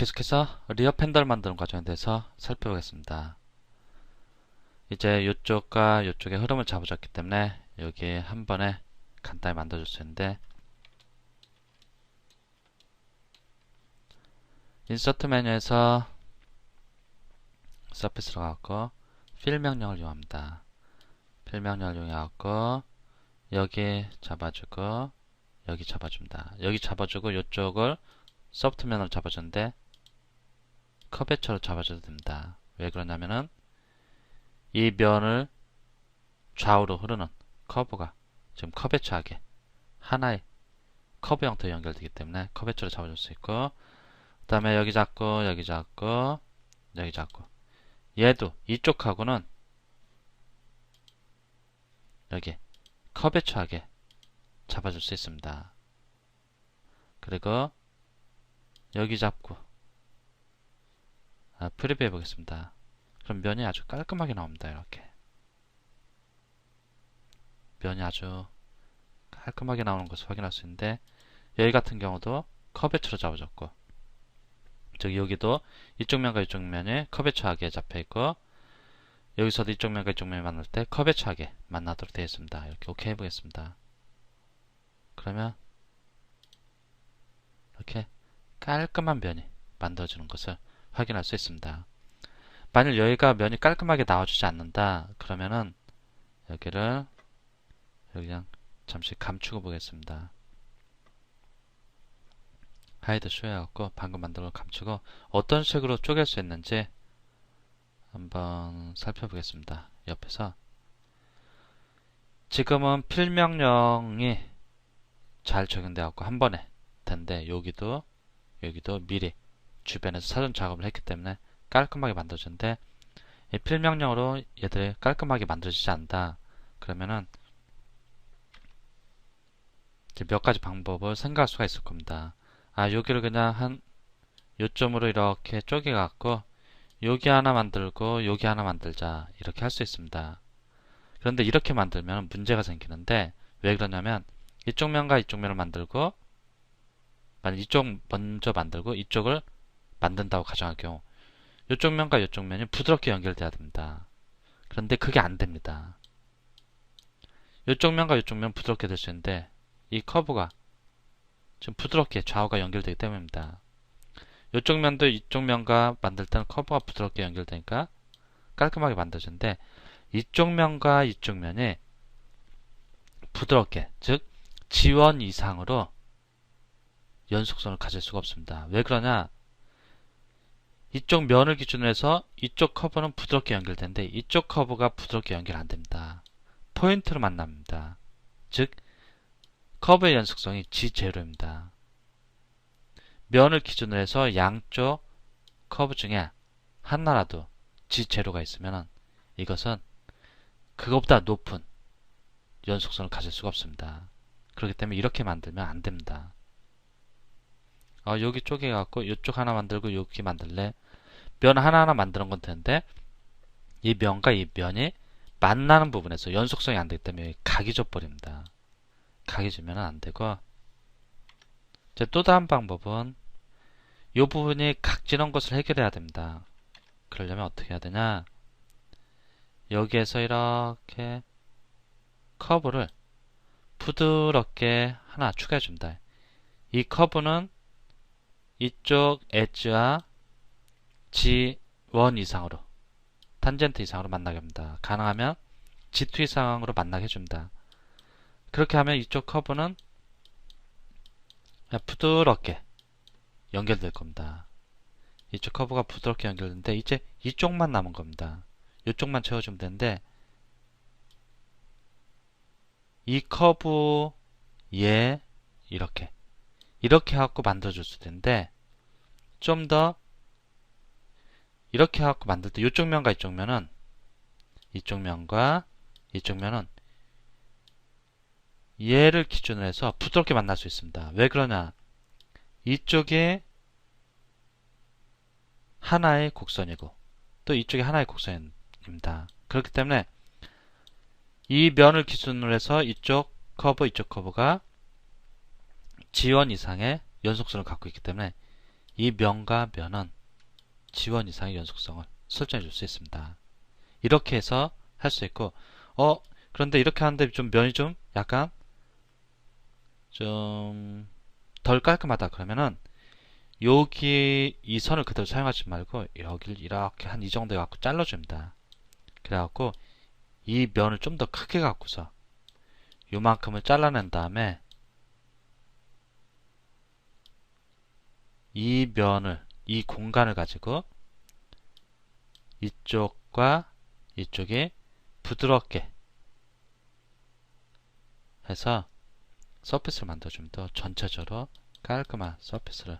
계속해서 리어 팬더를 만드는 과정에 대해서 살펴보겠습니다. 이제 이쪽과 이쪽의 흐름을 잡아줬기 때문에 여기 한 번에 간단히 만들어줄 수 있는데 인서트 메뉴에서 서피스로 가고 필 명령을 이용합니다. 필 명령을 이용해갖고 여기 잡아주고 여기 잡아줍니다. 여기 잡아주고 이쪽을 면으로 잡아주는데 커베처로 잡아줘도 됩니다. 왜 그러냐면은 이 면을 좌우로 흐르는 커브가 지금 커베처하게 하나의 커브 형태로 연결되기 때문에 커베처로 잡아줄 수 있고 그 다음에 여기 잡고 여기 잡고 여기 잡고 얘도 이쪽하고는 여기 커베처하게 잡아줄 수 있습니다. 그리고 여기 잡고 아, 프리뷰 해보겠습니다. 그럼 면이 아주 깔끔하게 나옵니다. 이렇게 면이 아주 깔끔하게 나오는 것을 확인할 수 있는데 여기 같은 경우도 커베처로 잡아줬고 즉 여기도 이쪽 면과 이쪽 면이 커베처하게 잡혀있고 여기서도 이쪽 면과 이쪽 면이 만날 때 커베처하게 만나도록 되어 있습니다. 이렇게 오케이 해보겠습니다. 그러면 이렇게 깔끔한 면이 만들어지는 것을 확인할 수 있습니다. 만일 여기가 면이 깔끔하게 나와주지 않는다 그러면은 여기를 여기 그냥 잠시 감추고 보겠습니다. 하이드 쇼 해갖고 방금 만든 걸 감추고 어떤 식으로 쪼갤 수 있는지 한번 살펴보겠습니다. 옆에서 지금은 필명령이 잘 적용되었고 한 번에 텐데 여기도 여기도 미리 주변에서 사전 작업을 했기 때문에 깔끔하게 만들어졌는데 이 필명령으로 얘들이 깔끔하게 만들어지지 않는다. 그러면은 몇 가지 방법을 생각할 수가 있을 겁니다. 아 여기를 그냥 한 요점으로 이렇게 쪼개 갖고 여기 하나 만들고 여기 하나 만들자. 이렇게 할 수 있습니다. 그런데 이렇게 만들면 문제가 생기는데 왜 그러냐면 이쪽 면과 이쪽 면을 만들고 만약 이쪽 먼저 만들고 이쪽을 만든다고 가정할 경우 이쪽 면과 이쪽 면이 부드럽게 연결돼야 됩니다. 그런데 그게 안 됩니다. 이쪽 면과 이쪽 면 부드럽게 될 수 있는데 이 커브가 지금 부드럽게 좌우가 연결되기 때문입니다. 이쪽 면도 이쪽 면과 만들 때는 커브가 부드럽게 연결되니까 깔끔하게 만들어지는데 이쪽 면과 이쪽 면이 부드럽게 즉 지원 이상으로 연속성을 가질 수가 없습니다. 왜 그러냐? 이쪽 면을 기준으로 해서 이쪽 커브는 부드럽게 연결되는데 이쪽 커브가 부드럽게 연결 안됩니다. 포인트로 만납니다. 즉 커브의 연속성이 G0입니다. 면을 기준으로 해서 양쪽 커브 중에 하나라도 G0가 있으면 이것은 그것보다 높은 연속성을 가질 수가 없습니다. 그렇기 때문에 이렇게 만들면 안 됩니다. 어, 여기 쪼개 갖고 이쪽 하나 만들고 여기 만들래 면 하나하나 만드는 건 되는데 이 면과 이 면이 만나는 부분에서 연속성이 안 되기 때문에 각이 져버립니다. 각이 지면 안 되고 또 다른 방법은 이 부분이 각지는 것을 해결해야 됩니다. 그러려면 어떻게 해야 되냐 여기에서 이렇게 커브를 부드럽게 하나 추가해 줍니다. 이 커브는 이쪽 엣지와 G1 이상으로 탄젠트 이상으로 만나게 합니다. 가능하면 G2 이상으로 만나게 해줍니다. 그렇게 하면 이쪽 커브는 부드럽게 연결될 겁니다. 이쪽 커브가 부드럽게 연결되는데 이제 이쪽만 남은 겁니다. 이쪽만 채워주면 되는데 이 커브에 이렇게 이렇게 해갖고 만들어줄 수 있는데 좀 더 이렇게 해갖고 만들 때 이쪽 면과 이쪽 면은 이쪽 면과 이쪽 면은 얘를 기준으로 해서 부드럽게 만날 수 있습니다. 왜 그러냐 이쪽에 하나의 곡선이고 또 이쪽에 하나의 곡선입니다. 그렇기 때문에 이 면을 기준으로 해서 이쪽 커브 이쪽 커브가 G1 이상의 연속선을 갖고 있기 때문에 이 면과 면은 지원 이상의 연속성을 설정해 줄 수 있습니다. 이렇게 해서 할 수 있고 어 그런데 이렇게 하는데 좀 면이 좀 약간 좀 덜 깔끔하다 그러면은 여기 이 선을 그대로 사용하지 말고 여기를 이렇게 한 이 정도 갖고 잘라줍니다. 그래갖고 이 면을 좀 더 크게 갖고서 요만큼을 잘라낸 다음에 이 면을 이 공간을 가지고 이쪽과 이쪽이 부드럽게 해서 서피스를 만들어주면 더 전체적으로 깔끔한 서피스를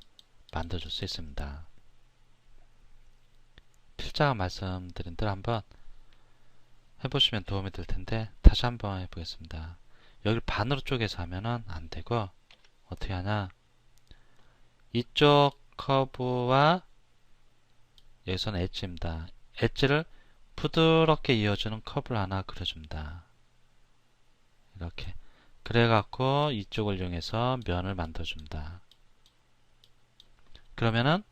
만들어줄 수 있습니다. 필자가 말씀드린 대로 한번 해보시면 도움이 될 텐데 다시 한번 해보겠습니다. 여기를 반으로 쪼개서 하면은 안 되고 어떻게 하냐 이쪽 커브와 여기서는 엣지입니다. 엣지를 부드럽게 이어주는 커브를 하나 그려줍니다. 이렇게 그래갖고 이쪽을 이용해서 면을 만들어줍니다. 그러면은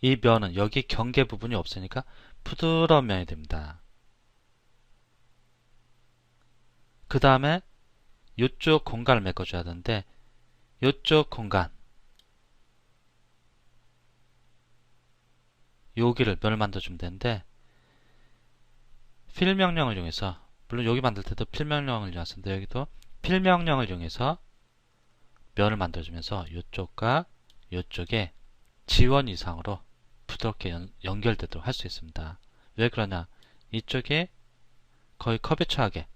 이 면은 여기 경계 부분이 없으니까 부드러운 면이 됩니다. 그 다음에 이쪽 공간을 메꿔줘야 되는데 이쪽 공간 여기를 면을 만들어주면 되는데 필 명령을 이용해서 물론 여기 만들 때도 필 명령을 이용했는데 여기도 필 명령을 이용해서 면을 만들어주면서 이쪽과 이쪽에 지원 이상으로 부드럽게 연, 연결되도록 할 수 있습니다. 왜 그러냐 이쪽에 거의 커비처하게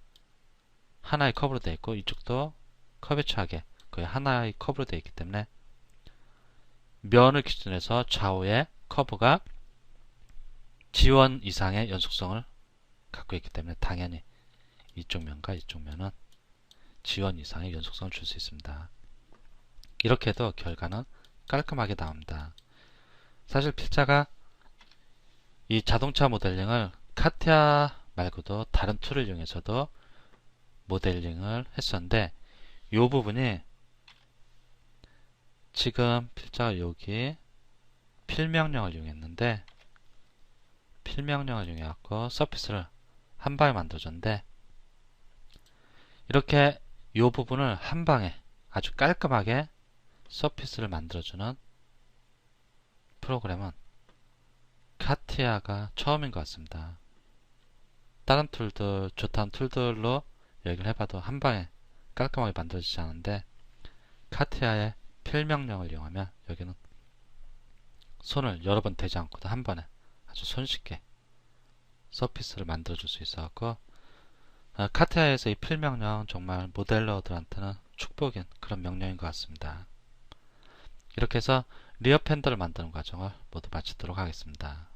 하나의 컵으로 되어 있고 이쪽도 커비처하게 거의 하나의 컵으로 되어 있기 때문에 면을 기준으로 해서 좌우의 커브가 지원 이상의 연속성을 갖고 있기 때문에 당연히 이쪽 면과 이쪽 면은 지원 이상의 연속성을 줄 수 있습니다. 이렇게 해도 결과는 깔끔하게 나옵니다. 사실 필자가 이 자동차 모델링을 카티아 말고도 다른 툴을 이용해서도 모델링을 했었는데 이 부분이 지금 필자가 여기 필명령을 이용했는데 필명령을 이용해갖고 서피스를 한 방에 만들어줬는데 이렇게 이 부분을 한 방에 아주 깔끔하게 서피스를 만들어주는 프로그램은 카티아가 처음인 것 같습니다. 다른 툴들, 좋다는 툴들로 얘기를 해봐도 한 방에 깔끔하게 만들어지지 않은데 카티아의 필명령을 이용하면 여기는 손을 여러 번 대지 않고도 한 번에 아주 손쉽게 서피스를 만들어 줄 수 있어갖고 아, 카티아에서 이 필명령 정말 모델러들한테는 축복인 그런 명령인 것 같습니다. 이렇게 해서 리어 팬더를 만드는 과정을 모두 마치도록 하겠습니다.